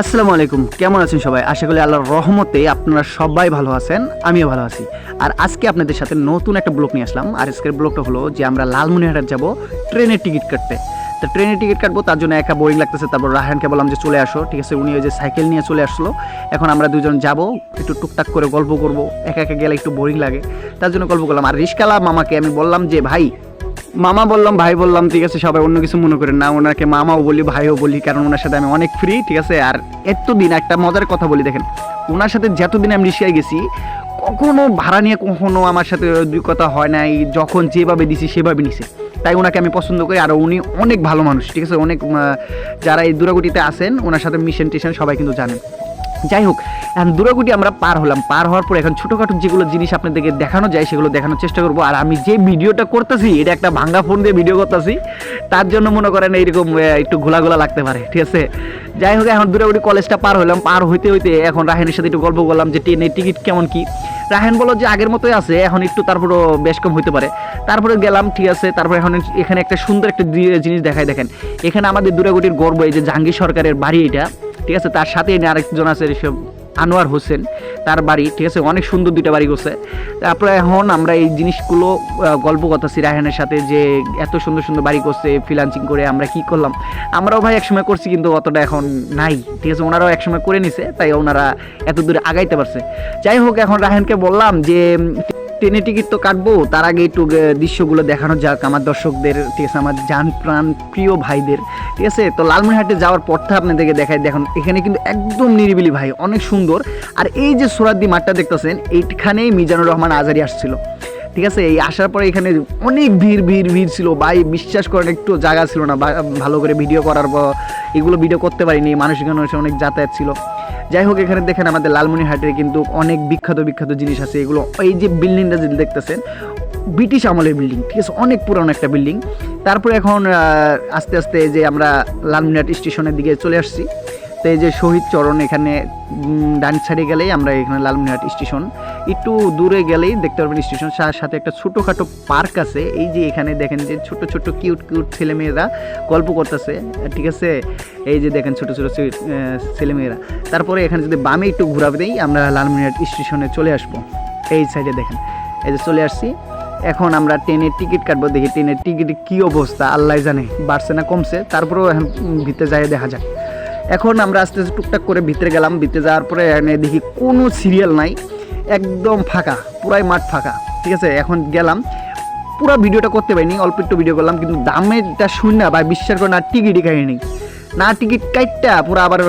আসসালামু আলাইকুম। কেমন আছেন সবাই? আশা করি আল্লাহর রহমতে আপনারা সবাই ভালো আছেন, আমিও ভালো আছি। আর আজকে আপনাদের সাথে নতুন একটা ব্লগ নিয়ে আসলাম। আর আজকের ব্লগটা হলো যে আমরা লালমনিরহাট যাব ট্রেনের টিকিট কাটতে। তো ট্রেনের টিকিট কাটবো, তার জন্য একা বোরিং লাগতেছে। তারপর রাহানকে বললাম যে চলে আসো, ঠিক আছে? উনি ওই যে সাইকেল নিয়ে চলে আসলো। এখন আমরা দুজন যাব, একটু টুকটাক করে গল্প করব। একা একা গেলে একটু বোরিং লাগে। তার জন্য গল্প করলাম। আর রিস্কালা মামাকে আমি বললাম যে, ভাই মামা বললাম, ভাই বললাম, ঠিক আছে, সবাই অন্য কিছু মনে করেন না। ওনাকে মামাও বলি, ভাইও বলি, কারণ ওনার সাথে আমি অনেক ফ্রি ঠিক আছে? আর এতদিন একটা মজার কথা বলি, দেখেন, ওনার সাথে যতদিন আমি রিক্সায় গেছি, কখনো ভাড়া নিয়ে কখনো আমার সাথে দুই কথা হয় নাই, যখন যেভাবে দিছি, সেভাবে নিছে। তাই ওনাকে আমি পছন্দ করি, আর উনি অনেক ভালো মানুষ, ঠিক আছে? অনেক যারা এই দুরাগুটিতে আছেন, ওনার সাথে মিশন টিশন সবাই কিন্তু জানেন। যাই হোক এখন দুরাগুটি আমরা পার হলাম। পার হওয়ার পর এখন ছোটোখাটো যেগুলো জিনিস আপনাদেরকে দেখানো যায়, সেগুলো দেখানোর চেষ্টা করব। আর আমি যে ভিডিওটা করতেছি, এটা একটা ভাঙ্গা ফোন দিয়ে ভিডিও করতেছি, তার জন্য মনে করেন এইরকম একটু ঘোলাঘোলা লাগতে পারে, ঠিক আছে? যাই হোক এখন দুরাগুটি কলেজটা পার হলাম। পার হইতে হইতে এখন রাহেনের সাথে একটু গল্প করলাম যে ট্রেনের টিকিট কেমন কি। রাহেন বলো যে আগের মতোই আছে, এখন একটু তারপরও বেশ কম হইতে পারে। তারপরে গেলাম, ঠিক আছে, তারপরে এখন এখানে একটা সুন্দর একটা জিনিস দেখায় দেখেন। এখানে আমাদের দুরাগুটির গর্ব, এই যে জাহাঙ্গীর সরকারের বাড়ি এটা। ঠিক আছে? তার সাথে এনে আরেকজন আছে সব আনোয়ার হোসেন, তার বাড়ি, ঠিক আছে? অনেক সুন্দর দুইটা বাড়ি করছে তারপরে এখন আমরা এই জিনিসগুলো গল্প করতেছি রায়হানের সাথে যে এত সুন্দর সুন্দর বাড়ি করছে ফ্রিলান্সিং করে আমরা কি করলাম। আমরাও ভাই একসময় করছি কিন্তু অতটা এখন নাই, ঠিক আছে? ওনারাও একসময় করে নিছে, তাই ওনারা এত দূরে আগাইতে পারছে। যাই হোক, এখন রায়হানকে বললাম যে উম, ট্রেনে টিকিট তো কাটবো তার আগে একটু দৃশ্যগুলো দেখানো যাক আমার দর্শকদের ঠিক আছে আমার জান প্রাণ প্রিয় ভাইদের ঠিক আছে? তো লালমনিরহাটে যাওয়ার পথটা আপনাদেরকে দেখাই দেখুন এখানে কিন্তু একদম নিরিবিলি ভাই অনেক সুন্দর। আর এই যে সোরাদ্দি মাঠটা দেখতেছেন এইখানেই মিজানুর রহমান আজারি আসছিল ঠিক আছে? এই আসার পরে এখানে অনেক ভিড় ভিড় ভিড় ছিল ভাই বিশ্বাস করেন একটু জায়গা ছিল না ভালো করে ভিডিও করার পর এগুলো ভিডিও করতে পারিনি মানুষ এখানে অনেক যাতায়াত ছিল। যাই হোক, এখানে দেখেন আমাদের লালমনিরহাটের কিন্তু অনেক বিখ্যাত বিখ্যাত জিনিস আছে। এগুলো এই যে বিল্ডিংটা যদি দেখতেছেন ব্রিটিশ আমলের বিল্ডিং ঠিক আছে? অনেক পুরানো একটা বিল্ডিং তারপরে এখন আস্তে আস্তে যে আমরা লালমনিরহাট স্টেশনের দিকে চলে আসছি। তো এই যে শহীদ চরণ এখানে ডান সাইডে গেলেই আমরা এখানে লালমনিরহাট স্টেশন। একটু দূরে গেলেই দেখতে পারবেন স্টেশন সাথে একটা ছোটোখাটো পার্ক আছে। এই যে এখানে দেখেন যে ছোট ছোট কিউট কিউট ছেলেমেয়েরা গল্প করতেছে। ঠিক আছে? এই যে দেখেন ছোট ছোট ছেলেমেয়েরা। তারপরে এখানে যদি বামে একটু ঘুরাবে দেই, আমরা লালমনিরহাট স্টেশনে চলে আসব। এই সাইডে দেখেন। এই যে চলে আসছি। এখন আমরা ট্রেনের টিকিট কাটবো। দেখি ট্রেনের টিকিটের কী অবস্থা, আল্লাহ জানে। বাড়ছে না কমছে, তারপরেও এখন ভিতরে যাই দেখা যাক। এখন আমরা আস্তে আস্তে টুকটাক করে ভিতরে গেলাম। ভিতরে যাওয়ার পরে এখানে দেখি কোনো সিরিয়াল নাই। একদম ফাঁকা, পুরাই মাঠ ফাঁকা, ঠিক আছে? এখন গেলাম। পুরো ভিডিওটা করতে পারিনি, অল্প একটু ভিডিও করলাম, কিন্তু দামেরটা শুন না বা বিশ্বাস করে না, টিকিটই কাহিনি না, টিকিট কাইটটা পুরো আবার